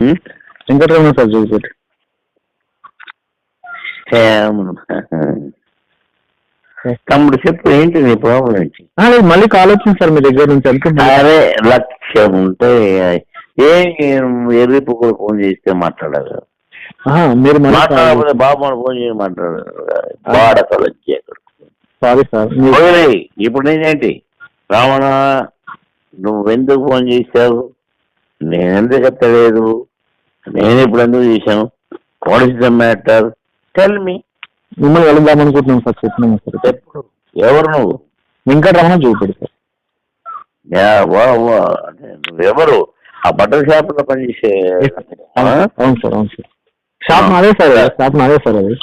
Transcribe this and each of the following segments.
Venkataramana sir ఏమన్నా? తమ్ముడు చెప్పు ఏంటి నీ ప్రాబ్లం ఏంటి? లేదు మళ్ళీ కాల్ వచ్చింది సార్ మీ దగ్గర నుంచి మళ్ళీ- అరే లక్ష్యం ఉంటే ఏం ఎర్రిపు కూడా ఫోన్ చేస్తే మాట్లాడాలి ఆహా, మీరు మాట్లాడకపోతే బాబు ఫోన్ చేసి మాట్లాడారు. వాడకలు వచ్చి సారీ సార్. ఇప్పుడు నేనేంటి రావణ నువ్వెందుకు ఫోన్ చేశావు నేనెందుకు ఎత్తలేదు నేను ఇప్పుడు ఎందుకు చేశాను? What is the matter tell me మిమ్మల్ని వెళదాం అనుకుంటున్నాం సార్ చెప్పినాము సార్. ఎప్పుడు? ఎవరు నువ్వు? వెంకటరమణ జోగిపేట సార్. యా, వా వా. నువ్వెవరు ఆ బట్టల షాపులో పనిచేసే? అవును సార్ అవును సార్ షాప్ నాదే సార్ షాప్ నాదే సార్ అది.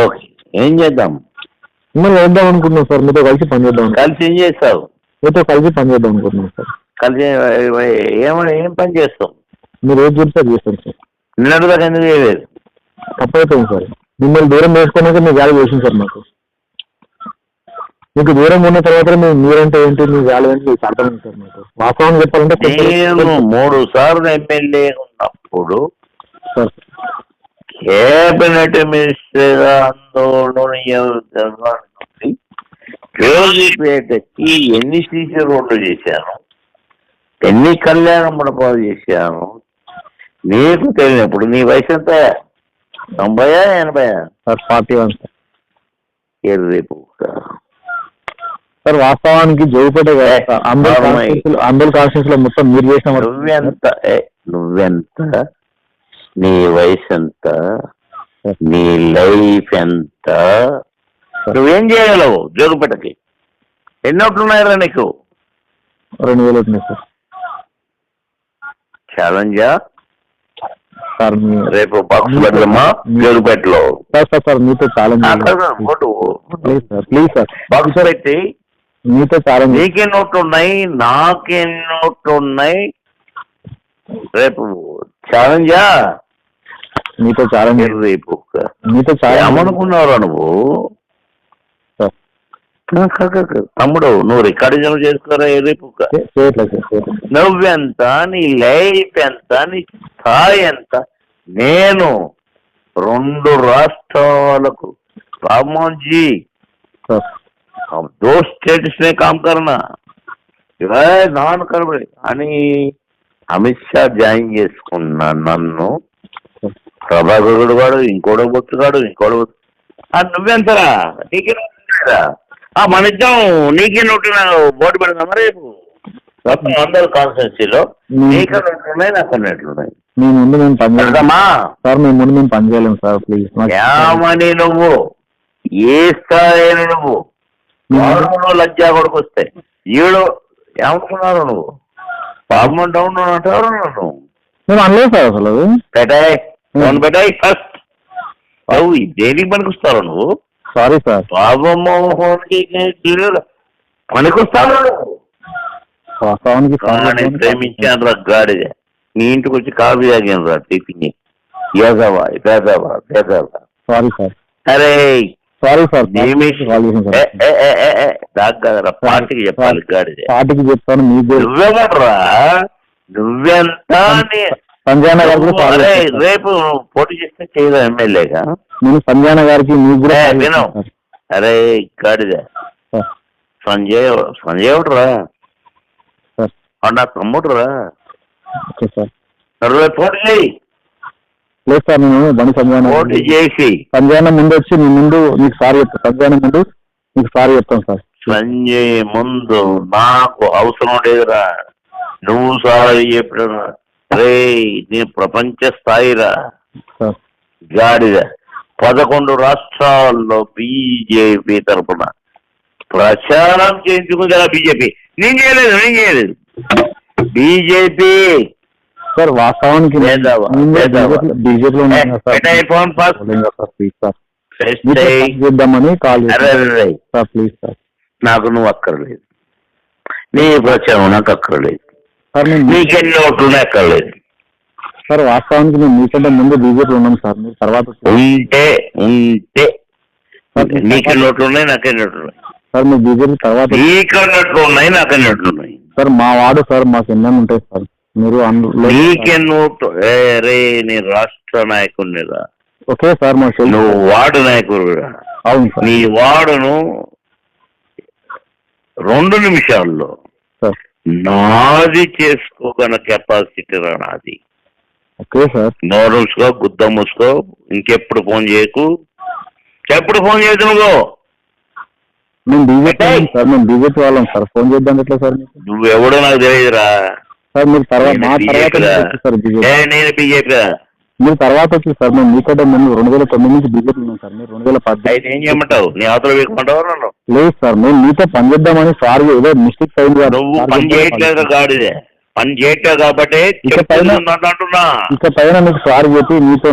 ఓకే. ఏం చేద్దాం? మిమ్మల్ని వెళ్దాం అనుకుంటున్నాం సార్ మీతో కలిసి పని చేద్దాం. కలిసి ఏం చేస్తావు? మీతో కలిసి పని చేద్దాం అనుకుంటున్నాం సార్. కలిసి ఏమని ఏం పని చేస్తావు? మీరు ఏది చెప్తే అది చేస్తాం సార్ నిన్నటి దాకా ఎందుకు చేయలేదు? తప్పైపోయింది సార్ మిమ్మల్ని దూరం చేసుకున్నాక మీ వాల్యూ చేసింది సార్ మాకు. మీకు దూరం ఉన్న తర్వాత మీరు మీరంటే ఏంటి మీ వాల్యూ ఏంటి మీకు అర్థమైంది సార్ మాకు. వాస్తవం చెప్పాలంటే నేను మూడు సార్లు ఎమ్మెల్యే ఉన్నప్పుడు కేబినెట్ మినిస్టర్ ఆందోళన జోగిపేటకి ఎన్ని సీసీ రోడ్లు చేశాను? ఎన్ని కళ్యాణ మండపాలు చేశాను? నీకు తెలియనప్పుడు నీ వయసు ఎంత? తొంభయా ఎనభయా? Sir forty one sir. Errepu sir వాస్తవానికి జోగిపేట. అందరు అందరు కాన్స్టిట్యూన్సీలో మొత్తం మీరు చేసిన నువ్వెంత? నువ్వెంత? నీ వయసు ఎంత నీ లైఫ్ ఎంత నువ్వేం చేయగలవు జోగుపేటకి? ఎన్ని ఓట్లు ఉన్నాయరా నీకు? రెండు వేలు వచ్చినాయి సార్. ఛాలెంజా? సార్ రేపు బాక్స్ పెడదామా జోగుపేటలో సార్ సార్ సార్ మీతో challenge please sir please sir. Box పెట్టి. మీతో ఛాలెంజ్ నీకే నోట్లు ఉన్నాయి నాకే నోట్లు ఉన్నాయి రేపు ఛాలెంజా? మీతో ఛాలెంజ్ రేపు మీతో ఛాలెంజ్ ఏమనుకున్నావురా నువ్వు? కా- కా- కా- కా. తమ్ముడు నువ్వు రికార్డింగ్ చేసుకోరా రేపు చే- చేయట్లేదు సార్ చేయట్లేదు. నువ్వెంత నీ లైఫ్ ఎంత నీ స్థాయి ఎంత నేను రెండు రాష్ట్రాలకు राममोहन जी సార్ अब दो स्टेट्स में काम करना నాన్ కనబడి అని అమిత్ షా జాయిన్ చేసుకున్నా నన్ను ప్రభాకరుడు వాడు ఇంకోడో బొత్తుగాడు ఇంకోడో బొత్తు- ఆ, నువ్వెంతరా నీకే నోటురా ఆ మన ఇద్దరం నీకే నోటు బోర్డు పెడదామా రేపు? మొత్తం అందరు కాన్స్టిట్యూన్సీలో నీకే నోట్లు ఉన్నాయి నాకు అన్నట్లున్నాయి మీ ముందు మేము పని సార్ మీ ముందు మేము పని చేయలేము సార్ ప్లీజ్ ఏమని నువ్వు? ఏ స్థాయి నువ్వు? వారంలో లజ్జా కొడుకు వస్తే. ఈడు ఏమనుకున్నారు నువ్వు? పాపం డౌన్ అంటారు నువ్వు? మేము అనలేదు సార్ అసలు. పెట్టాయి. ఫోన్ పెట్టాయి ఫస్ట్. దేనికి పనికొస్తావు నువ్వు? Sorry sir. వాస్తవానికి రా గాడిద. నీ ఇంటికి వచ్చి కాఫీ తాగాను రా టిఫిన్. పేదవా పేదవా పేదవా సారీ సార్. అరే సారీ సార్. దాకా పార్టీకి చెప్పాలి గాడిదే. పార్టీకి చెప్తాను మీకు నువ్వెవడ్రా నువ్వెంత నీ- సంజయన గారికి. రేపు పోటీ చేస్తే చేయదా ఎమ్మెల్యేగా నేను సంజయన గారికి మీకు కూడా విను. అరే గాడిద సంజయ్ సంజయ్ వాడు నా తమ్ముడురా. Okay sir. రేపు పోటీ చేయి లేదు సార్ నేను బండి సంజయన పోటీ చేసి. సంజయన ముందు వచ్చి మీ ముందు మీకు సారీ చెప్తాను సంజయన ముందు మీకు సారీ చెప్తాను సార్. సంజయ్ ముందు నాకు అవసరం లేదురా. నువ్వు సారీ చెప్పిన రే నీ ప్రపంచ స్థాయిరా. గాడిద. పదకొండు రాష్ట్రాల్లో బీజేపీ తరపున ప్రచారం చేయించుకుంది కదా బీజేపీ నేను చేయలేదు నేను చేయలేదు. బీజేపీ సార్ వాస్తవానికి నాకు నువ్వు అక్కర్లేదు. నీ ప్రచారం నాకు అక్కర్లేదు. సార్ నేను నీకెన్ని ఓట్లు అక్కర్లేదు. సార్ వాస్తవానికి నేను మీకంటే ముందు బీజేపీ ఉన్నాను సార్. మీరు తర్వాత ఉంటే ఉంటే. నీకు నోట్లు ఉన్నాయి నాకే నోట్లు ఉన్నాయి? సార్ మీరు బీజేపీ తర్వాత నీకు నోట్లు ఉన్నాయి నాకే నోట్లు ఉన్నాయి? సార్ మా వాడు సార్ మాకు ఎన్నో ఉంటాయి సార్. మీరు అందులో నీకే నోటు ఏ రే నీ రాష్ట్ర నాయకుడినిరా. ఓకే సార్ మాకు తెలుసు. నువ్వు వార్డు నాయకుడు అవును సార్. నీ వార్డును రెండు నిమిషాల్లో సార్. నాది చేసుకోగల కెపాసిటీ రా నాది. Okay sir. నోరు మూసుకో గుద్ద మూసుకో ఇంకెప్పుడు ఫోన్ చేయకు. ఎప్పుడు ఫోన్ చేయదు నువ్వు? మేము బీజేపీ సార్ మేము బీజేపీ వాళ్ళం సార్. ఫోన్ చేద్దాం ఎట్లా సార్ నువ్వు ఎవడో నాకు తెలియదురా. సార్ మీరు తర్వాత మా సార్ నేను బీజేపీ మీరు తర్వాత వచ్చి సార్ మేము మీకంటే ముందు రెండు వేల తొమ్మిది నుంచి బీజేపీ ఉన్నాం సార్. మీరు రెండు వేల అయితే పద్దెనిమిది ఏం చేయమంటావు? నీ అవతల వేయమంటావు నన్ను? లేదు సార్ మేము మీతో పని చేద్దామని సార్ ఏదో మిస్టేక్ అయింది కదా. నువ్వు పని చేయట్లేదు పని. గాడిదే. పని చేయట్లేదు కాబట్టి ఇక పైన- అంటున్నా ఇక పైన మీకు సార్ చెప్పి మీతో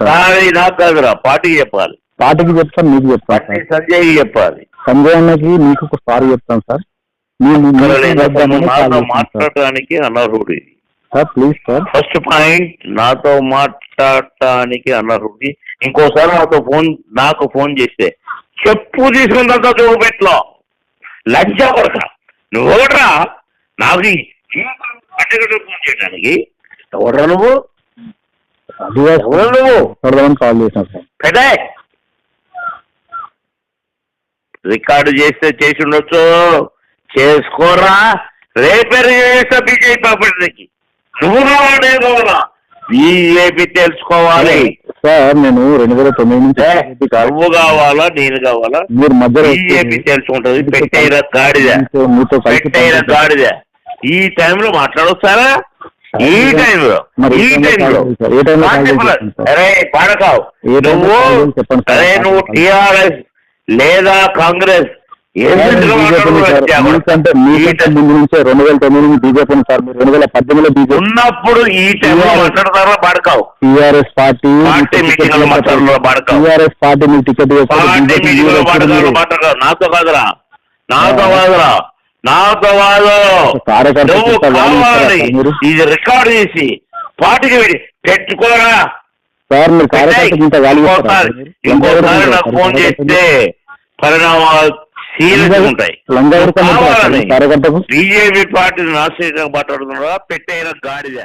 సార్. నాకు కాదురా పార్టీకి చెప్పాలి. పార్టీకి చెప్తాను మీకు చెప్తాను సార్. సంజయ్కి చెప్పాలి. సంజయ్ అన్నకి మీకు ఒక సార్ చెప్తాను సార్. మాట్లాడటానికి అనర్హుడి. Sir please sir first point నాతో మాట్లాడటానికి అనర్హుడి. ఇంకోసారి నాతో ఫోన్ నాకు ఫోన్ చేస్తే చెప్పు తీసుకుందంతా చూపెట్లో లంచ కొడక నువ్వు ఒకట్రా నాకు ఫోన్ చేయడానికి ఎవడ్రా నువ్వు? ఎవరు నువ్వు? కాల్ చేశాను సార్ పెదే! రికార్డు చేస్తే చేసి ఉండొచ్చు. చేసుకోరా. రేపే చేస్తా బీజేపీ పార్టీకి. నువ్వు కావాలా బీజేపీ తెలుసుకోవాలి. సార్ నేను రెండు వేల తొమ్మిది నుంచి. నువ్వు కావాలా నేను కావాలా? మీరు మధ్యలో బీజేపీ తెలుసుకుంటది. పెట్టైన గాడిద. మీతో- పెట్టైన. గాడిద. ఈ టైంలో మాట్లాడొస్తారా? ఈ టైంలో? ఈ టైంలో? అరే పాడకావు. నువ్వు. అరే నువ్వు టిఆర్ఎస్ లేదా కాంగ్రెస్? మీకంటే మీకంటే ముందు నుంచే రెండు వేల తొమ్మిది నుంచి బీజేపీ సార్. మీరు రెండు వేల పద్దెనిమిదిలో బీజేపీ ఉన్నప్పుడు ఈ మాట్లాడతారా? TRS party party. టీఆర్ఎస్ మీకు టికెట్ నాతో కాదురా. నాతో కాదురా. నాతో కాదు? ఇది రికార్డ్ చేసి పార్టీకి వెళ్ళి పెట్టుకోరా. సార్ మీరు ఇంకోసారి నాకు ఫోన్? చేస్తే పరిణామాలు సీరియస్ ఉంటాయి. బీజేపీ పార్టీని నాశనం మాట్లాడుతున్నారా? పెట్టైన గాడిద.